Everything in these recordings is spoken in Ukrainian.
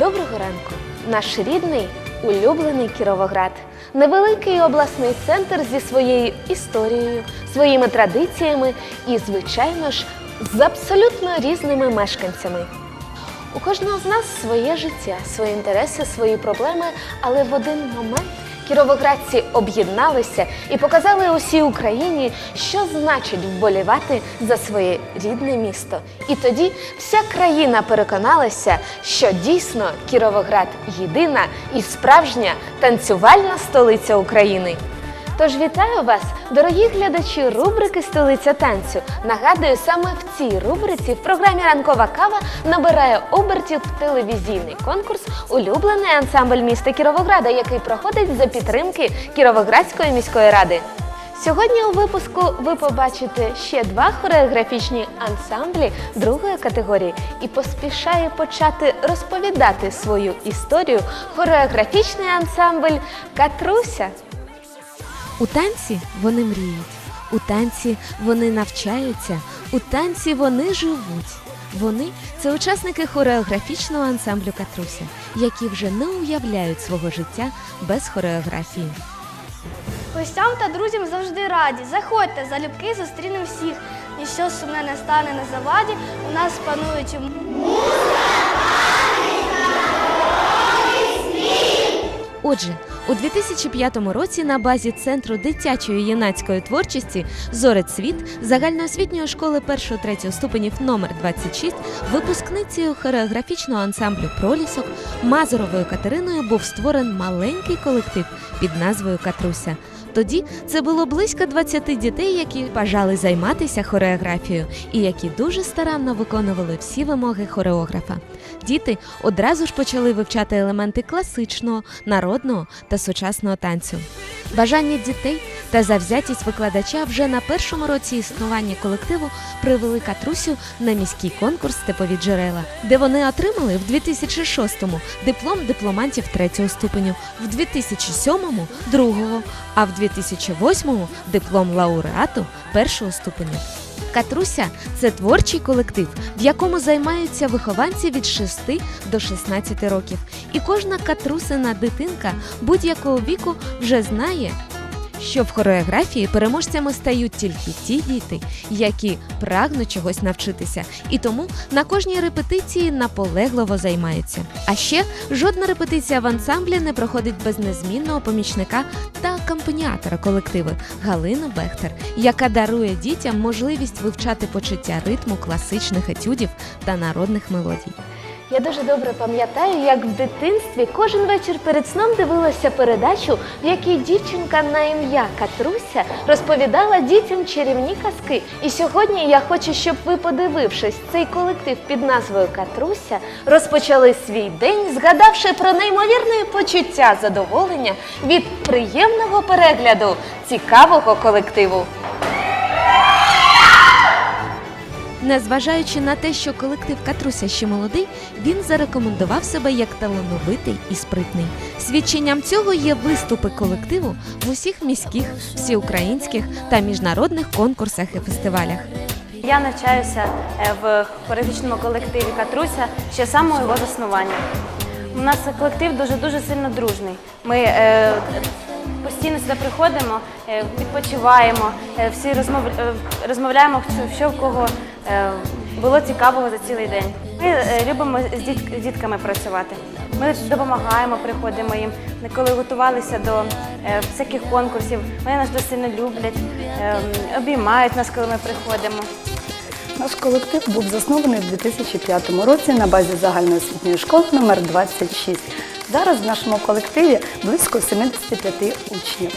Доброго ранку, наш рідний, улюблений Кіровоград. Невеликий обласний центр зі своєю історією, своїми традиціями і, звичайно ж, з абсолютно різними мешканцями. У кожного з нас своє життя, свої інтереси, свої проблеми, але в один момент кіровоградці об'єдналися і показали усій Україні, що значить вболівати за своє рідне місто. І тоді вся країна переконалася, що дійсно Кіровоград єдина і справжня танцювальна столиця України. Тож вітаю вас, дорогі глядачі рубрики Столиця танцю. Нагадую, саме в цій рубриці в програмі Ранкова кава набирає обертів телевізійний конкурс Улюблений ансамбль міста Кіровограда, який проходить за підтримки Кіровоградської міської ради. Сьогодні у випуску ви побачите ще два хореографічні ансамблі другої категорії і поспішає почати розповідати свою історію хореографічний ансамбль Катруся. У танці вони мріють, у танці вони навчаються, у танці вони живуть. Вони це учасники хореографічного ансамблю Катруся, які вже не уявляють свого життя без хореографії. Гостям та друзям завжди раді. Заходьте, залюбки зустрінемо всіх. Ніщо сумне не стане на заваді. У нас панують Отже, у 2005 році на базі Центру дитячої юнацької творчості Зорець світ загальноосвітньої школи 1-3 ступенів номер 26 випускницею хореографічного ансамблю Пролісок Мазуровою Катериною був створений маленький колектив під назвою Катруся. Тоді це було близько 20 дітей, які бажали займатися хореографією і які дуже старанно виконували всі вимоги хореографа. Діти одразу ж почали вивчати елементи класичного, народного та сучасного танцю. Бажання дітей та завзятість викладача вже на першому році існування колективу привели Катрусю на міський конкурс Степові джерела, де вони отримали в 2006-му диплом дипломантів третього ступеню, в 2007-му другого, а в 2008-му диплом лауреату першого ступеня. Катруся це творчий колектив, в якому займаються вихованці від 6 до 16 років. І кожна катрусина дитинка будь-якого віку вже знає, що в хореографії переможцями стають тільки ті діти, які прагнуть чогось навчитися, і тому на кожній репетиції наполегливо займаються. А ще жодна репетиція в ансамблі не проходить без незмінного помічника та акомпаніатора колективу Галини Бехтер, яка дарує дітям можливість вивчати почуття ритму класичних етюдів та народних мелодій. Я дуже добре пам'ятаю, як в дитинстві кожен вечір перед сном дивилася передачу, в якій дівчинка на ім'я Катруся розповідала дітям чарівні казки. І сьогодні я хочу, щоб ви, подивившись цей колектив під назвою Катруся, розпочали свій день, згадавши про неймовірне почуття задоволення від приємного перегляду цікавого колективу. Незважаючи на те, що колектив Катруся ще молодий, він зарекомендував себе як талановитий і спритний. Свідченням цього є виступи колективу в усіх міських, всеукраїнських та міжнародних конкурсах і фестивалях. Я навчаюся е, в хореографічному колективі Катруся ще з самого його заснування. У нас колектив дуже-дуже сильно дружний. Ми е, постійно сюди приходимо, е, відпочиваємо, е, всі розмов, розмовляємо, що, в кого було цікавого за цілий день. Ми е, любимо з, діт, з дітками працювати. Ми допомагаємо, приходимо їм. Коли готувалися до е, всяких конкурсів, вони нас дуже сильно люблять, е, обіймають нас, коли ми приходимо. Наш колектив був заснований у 2005 році на базі загальноосвітньої школи номер 26. Зараз в нашому колективі близько 75 учнів.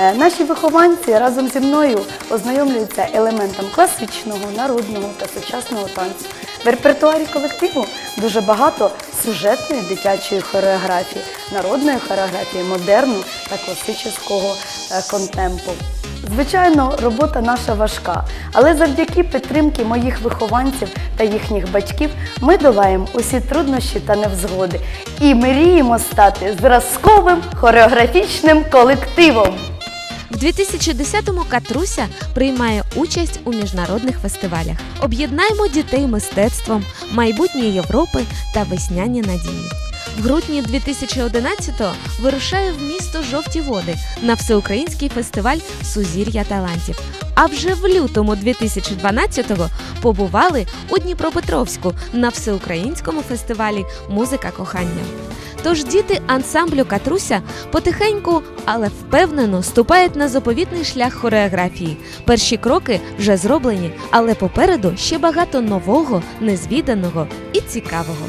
Е, Наші вихованці разом зі мною ознайомлюються елементом класичного, народного та сучасного танцю. В репертуарі колективу дуже багато сюжетної дитячої хореографії, народної хореографії, модерну та класичного е, контемпу. Звичайно, робота наша важка, але завдяки підтримки моїх вихованців та їхніх батьків ми долаємо усі труднощі та невзгоди і мріємо стати зразковим хореографічним колективом. В 2010-му Катруся приймає участь у міжнародних фестивалях. Об'єднаємо дітей мистецтвом, майбутнє Європи та весняні надії. В грудні 2011-го вирушає в місто Жовті Води на всеукраїнський фестиваль Сузір'я талантів. А вже в лютому 2012-го побували у Дніпропетровську на всеукраїнському фестивалі Музика кохання. Тож діти ансамблю Катруся потихеньку, але впевнено ступають на заповітний шлях хореографії. Перші кроки вже зроблені, але попереду ще багато нового, незвіданого і цікавого.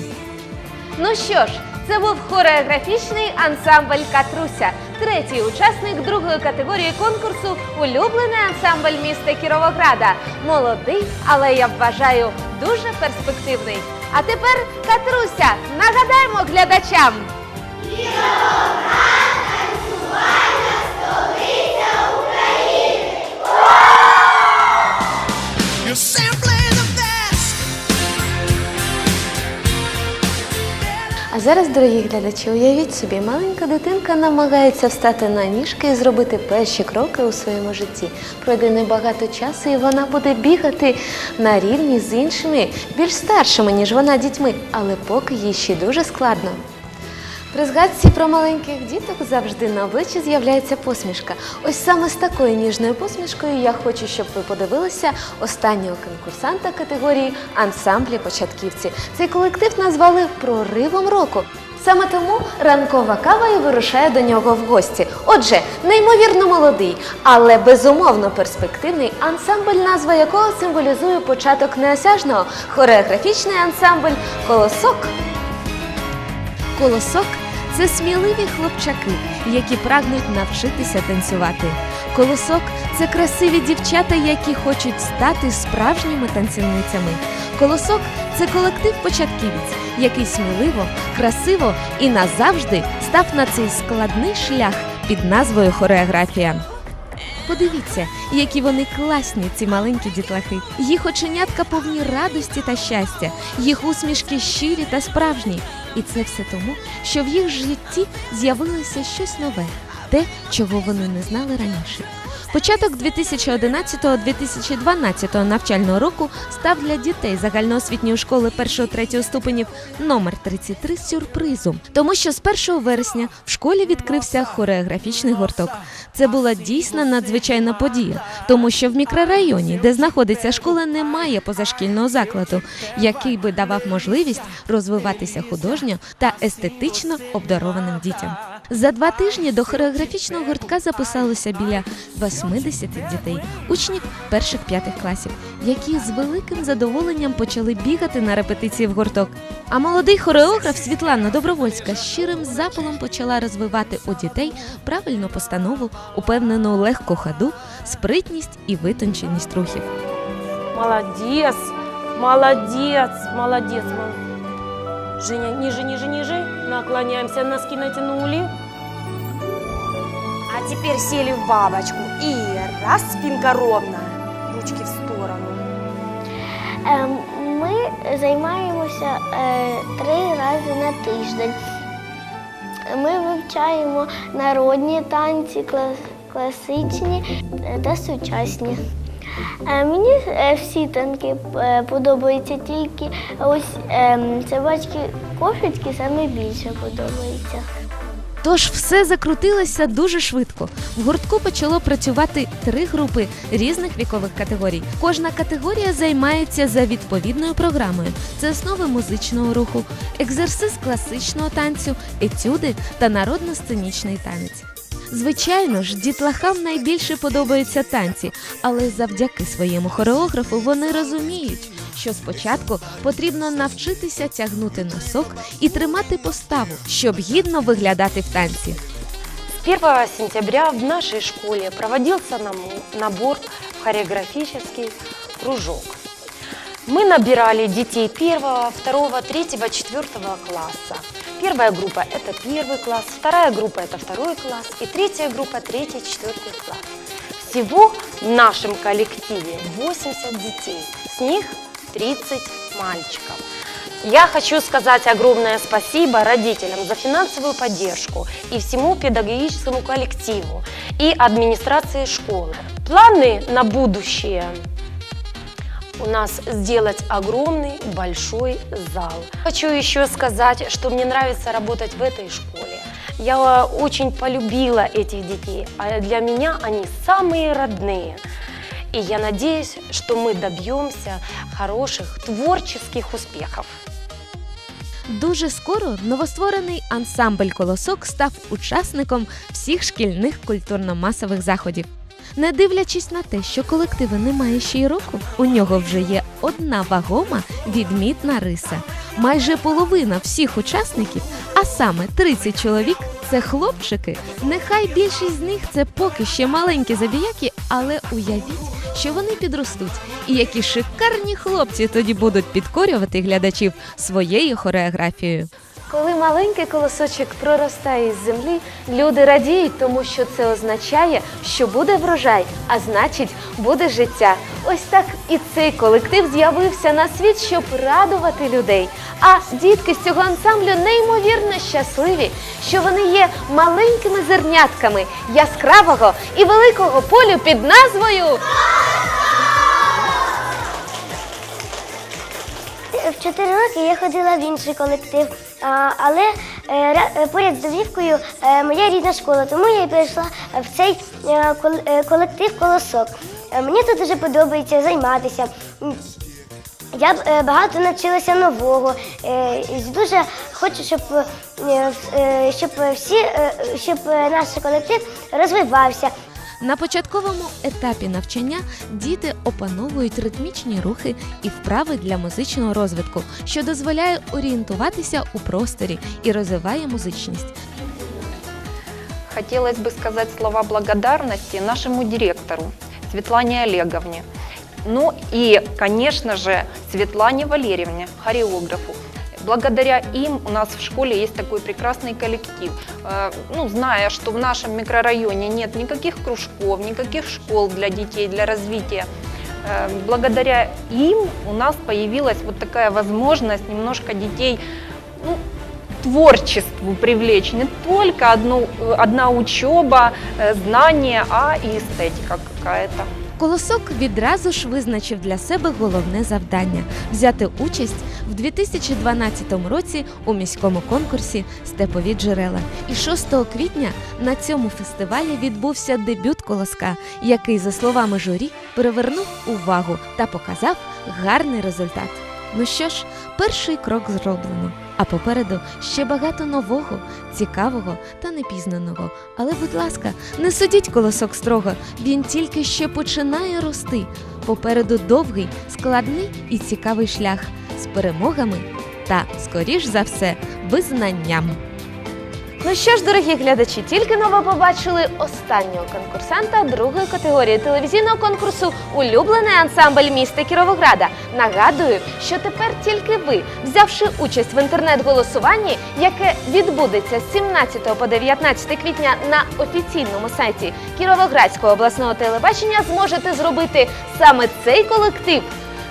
Ну що ж, це був хореографічний ансамбль Катруся, третій учасник другої категорії конкурсу Улюблений ансамбль міста Кіровограда. Молодий, але я вважаю дуже перспективний. А тепер Катруся, нагадаємо глядачам. You're зараз, дорогі глядачі, уявіть собі, маленька дитинка намагається встати на ніжки і зробити перші кроки у своєму житті. Пройде небагато часу, і вона буде бігати на рівні з іншими, більш старшими, ніж вона дітьми, але поки їй ще дуже складно. При згадці про маленьких діток завжди на обличчі з'являється посмішка. Ось саме з такою ніжною посмішкою я хочу, щоб ви подивилися останнього конкурсанта категорії ансамблі початківці. Цей колектив назвали проривом року. Саме тому ранкова кава і вирушає до нього в гості. Отже, неймовірно молодий, але безумовно перспективний ансамбль, назва якого символізує початок неосяжного хореографічний ансамбль Колосок. Колосок це сміливі хлопчаки, які прагнуть навчитися танцювати. Колосок це красиві дівчата, які хочуть стати справжніми танцівницями. Колосок це колектив початківець, який сміливо, красиво і назавжди став на цей складний шлях під назвою хореографія. Подивіться, які вони класні, ці маленькі дітлахи. Їх оченятка повні радості та щастя, їх усмішки щирі та справжні. І це все тому, що в їх житті з'явилося щось нове, те, чого вони не знали раніше. Початок 2011-2012 навчального року став для дітей загальноосвітньої школи 1-3 ступенів номер 33 сюрпризом, тому що з 1 вересня в школі відкрився хореографічний гурток. Це була дійсно надзвичайна подія, тому що в мікрорайоні, де знаходиться школа, немає позашкільного закладу, який би давав можливість розвиватися художньо та естетично обдарованим дітям. За два тижні до хореографічного гуртка записалося біля 80 дітей, учнів перших п'ятих класів, які з великим задоволенням почали бігати на репетиції в гурток. А молодий хореограф Світлана Добровольська щирим запалом почала розвивати у дітей правильну постанову, упевнену легку ходу, спритність і витонченість рухів. Молодец, молодец, молодец. Женя, ниже, ниже, ниже. Наклоняемся, носки натянули. А теперь сели в бабочку. И раз, спинка ровная. Ручки в сторону. Ем, Ми займаємося е, три рази на тиждень. Ми вивчаємо народні танці, кла- класичні та сучасні. Е, Мені е, всі танки е, подобаються, тільки ось ем, собачки кошечки саме більше подобаються. Тож все закрутилося дуже швидко. В гуртку почало працювати три групи різних вікових категорій. Кожна категорія займається за відповідною програмою: це основи музичного руху, екзерсис класичного танцю, етюди та народно-сценічний танець. Звичайно ж, дітлахам найбільше подобаються танці, але завдяки своєму хореографу вони розуміють, що спочатку потрібно навчитися тягнути носок і тримати поставу, щоб гідно виглядати в танці. С 1 сентября в нашей школе проводился нам- набор в хореографический кружок. Мы набирали детей первого, второго, третьего, четвертого класса. Первая группа – это первый класс, вторая группа – это второй класс, и третья группа – третий, четвертый класс. Всего в нашем коллективе 80 детей, с них 30 мальчиков. Я хочу сказать огромное спасибо родителям за финансовую поддержку и всему педагогическому коллективу и администрации школы. Планы на будущее у нас сделать огромный большой зал. Хочу еще сказать, что мне нравится работать в этой школе. Я очень полюбила этих детей, а для меня они самые родные. И я надеюсь, что мы добьемся хороших творческих успехов. Дуже скоро новостворений ансамбль Колосок став учасником всіх шкільних культурно-масових заходів. Не дивлячись на те, що колектива немає ще й року, у нього вже є одна вагома відмітна риса. Майже половина всіх учасників, а саме 30 чоловік, це хлопчики. Нехай більшість з них це поки ще маленькі забіяки, але уявіть, що вони підростуть, і які шикарні хлопці тоді будуть підкорювати глядачів своєю хореографією. Коли маленький колосочок проростає із землі, люди радіють, тому що це означає, що буде врожай, а значить, буде життя. Ось так і цей колектив з'явився на світ, щоб радувати людей. А дітки з цього ансамблю неймовірно щасливі, що вони є маленькими зернятками яскравого і великого полю під назвою. В 4 роки я ходила в інший колектив, але е, е, поряд з Довівкою е, моя рідна школа, тому я і перейшла в цей кол- колектив колосок. Мені тут дуже подобається займатися. Я багато навчилася нового. Дуже хочу, щоб, всі, щоб наш колектив розвивався. На початковому етапі навчання діти опановують ритмічні рухи і вправи для музичного розвитку, що дозволяє орієнтуватися у просторі і розвиває музичність. Хотелось бы сказать слова благодарности нашему директору Светлане Олеговне. Ну и, конечно же, Светлане Валерьевне, хореографу. Благодаря им у нас в школе есть такой прекрасный коллектив. Э, Ну, зная, что в нашем микрорайоне нет никаких кружков, никаких школ для детей, для развития, э, благодаря им у нас появилась вот такая возможность немножко детей ну, творчеству привлечь. Не только одну, одна учеба, э, знания, а и эстетика какая-то. Колосок відразу ж визначив для себе головне завдання взяти участь в 2012 році у міському конкурсі Степові джерела. І 6 квітня на цьому фестивалі відбувся дебют колоска, який, за словами журі, перевернув увагу та показав гарний результат. Ну що ж, перший крок зроблено. А попереду ще багато нового, цікавого та непізнаного. Але, будь ласка, не судіть колосок строго, він тільки ще починає рости. Попереду довгий, складний і цікавий шлях з перемогами та, скоріш за все, визнанням. Ну що ж, дорогі глядачі, тільки но ви побачили останнього конкурсанта другої категорії телевізійного конкурсу Улюблений ансамбль міста Кіровограда. Нагадую, що тепер тільки ви, взявши участь в інтернет-голосуванні, яке відбудеться з 17 по 19 квітня на офіційному сайті Кіровоградського обласного телебачення, зможете зробити саме цей колектив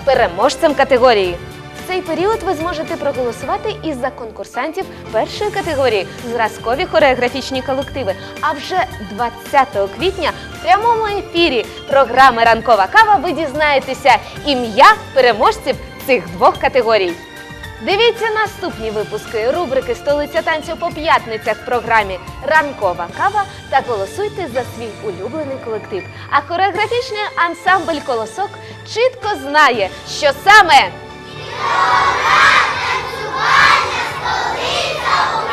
переможцем категорії. Цей період ви зможете проголосувати і за конкурсантів першої категорії зразкові хореографічні колективи. А вже 20 квітня в прямому ефірі програми Ранкова кава ви дізнаєтеся ім'я переможців цих двох категорій. Дивіться наступні випуски рубрики Столиця танцю по п'ятницях в програмі Ранкова кава та голосуйте за свій улюблений колектив. А хореографічний ансамбль Колосок чітко знає, що саме Добра танцювання столиця.